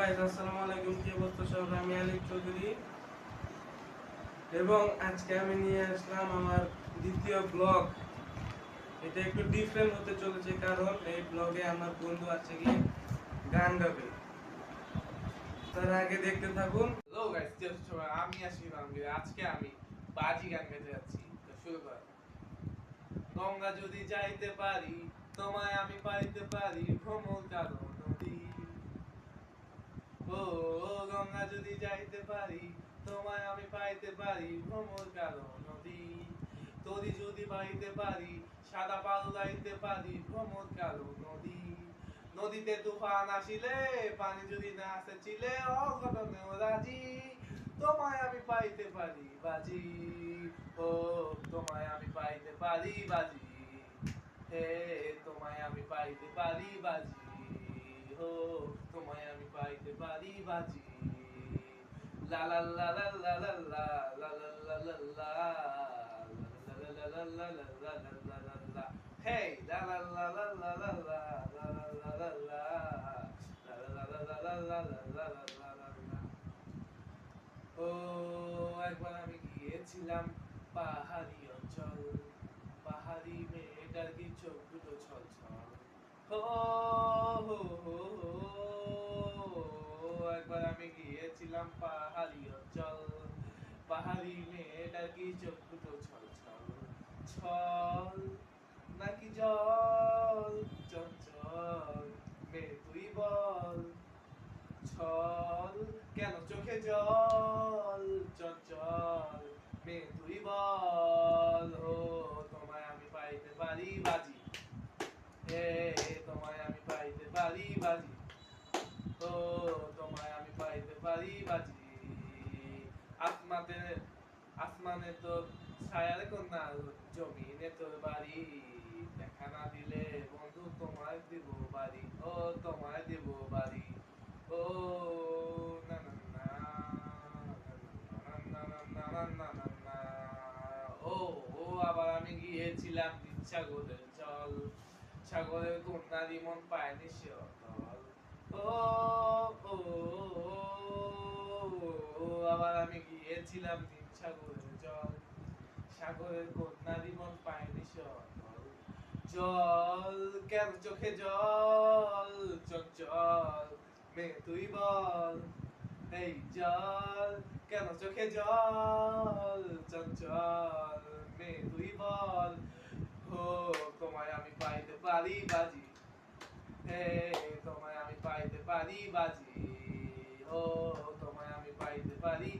Guys আসসালামু আলাইকুম, কি অবস্থা সবার? আমি আলিফ চৌধুরী। এবং আজকে আমি নিয়ে আসলাম আমার দ্বিতীয় ব্লগ। এটা একটু ডিফারেন্ট হতে চলেছে কারণ এই ব্লগে আমার বন্ধু আছে কি গান গাবে। তার আগে দেখতে থাকুন। হ্যালো গাইস জাস্ট আমি আসি রামগিরি আজকে আমি বাজি গান গাইতে যাচ্ছি তো শুরু কর গঙ্গা যদি যাইতে পারি, তোমায় আমি পাইতে পারি, ভ্রমণ কারও পাইতে পারি ভ্রমণ কারও নদী। তোরি যদি পারি সাদা পারি নদী। নদীতে তুফান আসিলে, পানি যদি না আসে চিলে, অঘটনেও রাজি। তোমায় আমি পাইতে পারি, বাজি। ও, তোমায় আমি পাইতে পারি, বাজি। হে, তোমায় আমি পাইতে পারি, বাজি। ও, তোমায় আমি পাইতে পারি, বাজি। লা লা লা লা লা লা লা লা লা লা লা Hey, la la la la la la la la la la la la ও একবার আমি গিয়েছিলাম পাহাড়ি অঞ্চল পাহাড়ি মেয়েটার কি চোখ দুটো ছল ছল হো হো একবার আমি গিয়েছিলাম পাহাড়ি অঞ্চল পাহাড়ি মেয়েটার কি চোখ দুটো ছল ছল ছল নাকি জল চঞ্চল মে তুই বল ছল কেন চোখে জল চঞ্চল মে তুই বল ও তোমায় আমি পাইতে পারি বাজি হে তোমায় আমি পাইতে পারি বাজি ও তোমায় আমি পাইতে পারি বাজি আসমাতে আসমানে তো ছায়ার কন্যা জমিনে তোর বাড়ি দেখা না দিলে বন্ধু তোমায় দিব বাড়ি ও তোমায় দিব বাড়ি ও না না না না না না না না না ও ও আবার আমি গিয়েছিলাম সাগরের জল সাগরের কন্যারি মন পায়নি সে অতল ও ও আবার আমি গিয়েছিলাম সাগরের জল সাগরের কন্যারি মন পায়নি জল, কেন চোখে জল? চঞ্চল মে তুই বল। এই জল, কেন চোখে জল? চঞ্চল মে তুই বল। ও তোমায় আমি পাইতে পারি বাজি। হে, তোমায় আমি পাইতে পারি বাজি। ও তোমায় আমি পাইতে পারি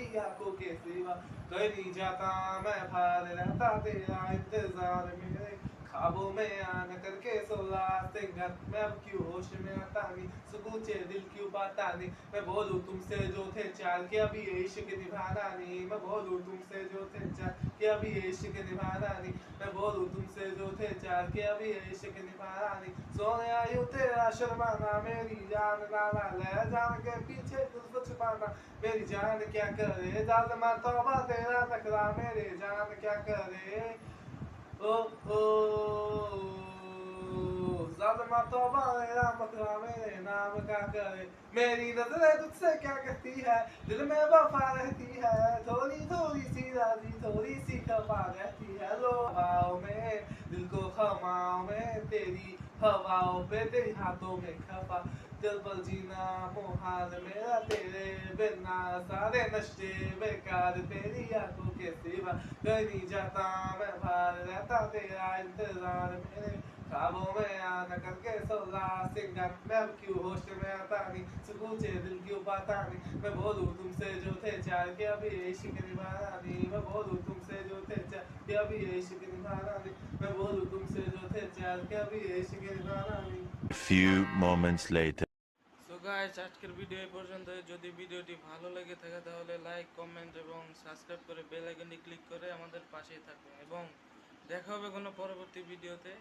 कैसे आँखों के सिवा कोई नहीं जाता मैं भार रहता तेरा इंतज़ार मेरे ख्वाबों में आना करके सोला सिंगर मैं अब क्यों होश में आता नहीं? सुकूचे दिल क्यों पाता नहीं? मैं बोलूँ तुमसे जो थे चार कि अभी ये इश्क निभाना नहीं। मैं बोलूँ तुमसे जो थे चार कि अभी ये इश्क निभाना नहीं। मैं बोलूँ तुमसे जो थे चार कि अभी ये इश्क निभाना नहीं। सोने आयु तेरा शर्माना, मेरी जान लाना, ले जान के पीछे दिल छुपाना। मेरी जान क्या करे? जालमा तौबा तेरा नखरा, मेरे जान क्या करे? मेरी नज़रें तुझसे क्या कहती है दिल में वफा रहती है थोड़ी थोड़ी सी राज़ी थोड़ी सी खफा रहती है लो हवाओं में दिल को खमाओं में तेरी हवाओं पे तेरी हाथों में खफा दिल पर जीना मोहाल मेरा तेरे बिना सारे नशे बेकार तेरी आँखों के सिवा नहीं जाता मैं बाहर रहता तेरा इंतज़ार मेरे ख्वाबों में आना करके सोला सिंगर मैं क्यों होश में आता नहीं सुकूचे दिल क्यों पाता नहीं मैं बोलूँ तुमसे जो थे चार के अभी इश्क निभाना नहीं मैं बोलूँ तुमसे जो थे चार के अभी इश्क निभाना नहीं मैं बोलूँ तुमसे जो थे चार के अभी इश्क निभाना नहीं few moments later. গাইস আজকের ভিডিও এই পর্যন্ত যদি ভিডিওটি ভালো লেগে থাকে, তাহলে লাইক কমেন্ট এবং সাবস্ক্রাইব করে বেল আইকনে ক্লিক করে আমাদের পাশেই থাকবে এবং দেখা হবে কোনো পরবর্তী ভিডিওতে